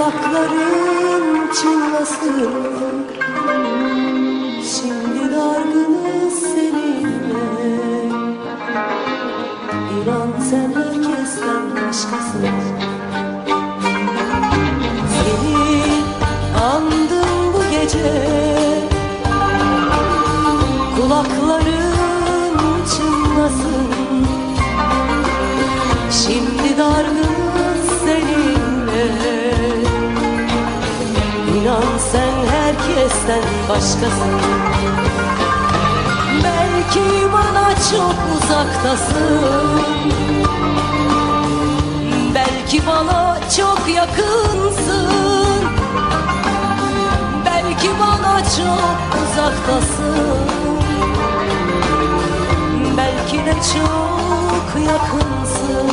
Kulakların çınlasın. Herkesten başkasın Belki bana çok uzaktasın. Belki bana çok yakınsın. Belki bana çok uzaktasın. Belki de çok yakınsın.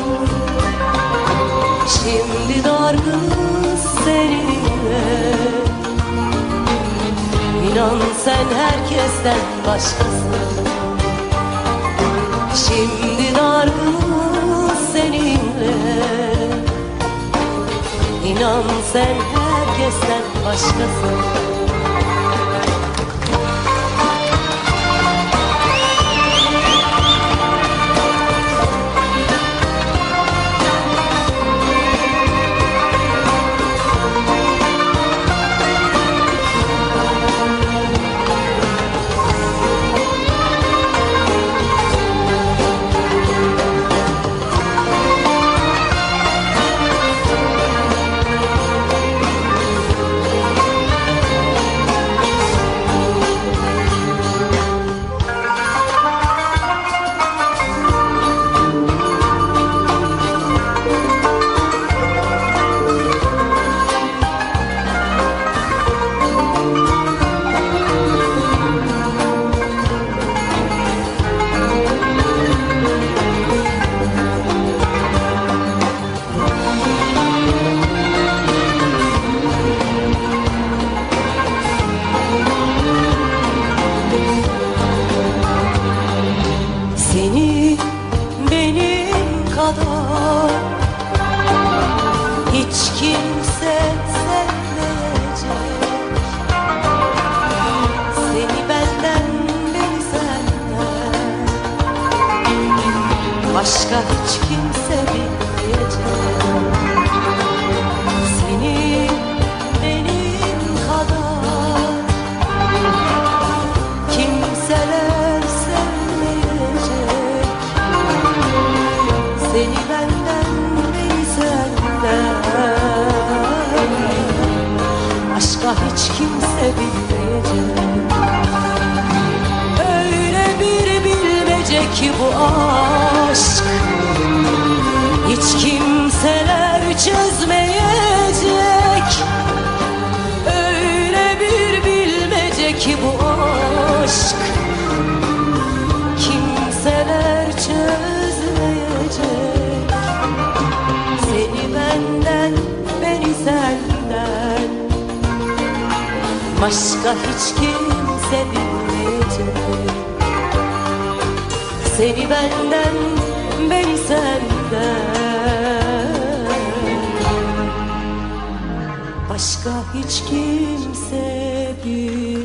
Şimdi dargınız sen herkesten başkasın. Şimdi dargınız seninle. İnan sen herkesten başkasın hiç kimse sevmeyecek. Seni benden beni senden Başka hiç kimse Başka hiç kimse bilmeyecek. Öyle bir bilmece ki bu aşk. Hiç kimseler çözmeyecek. Öyle bir bilmece ki bu aşk Başka hiç kimse bilmeyecek. Seni benden, beni senden. Başka hiç kimse bilmeyecek.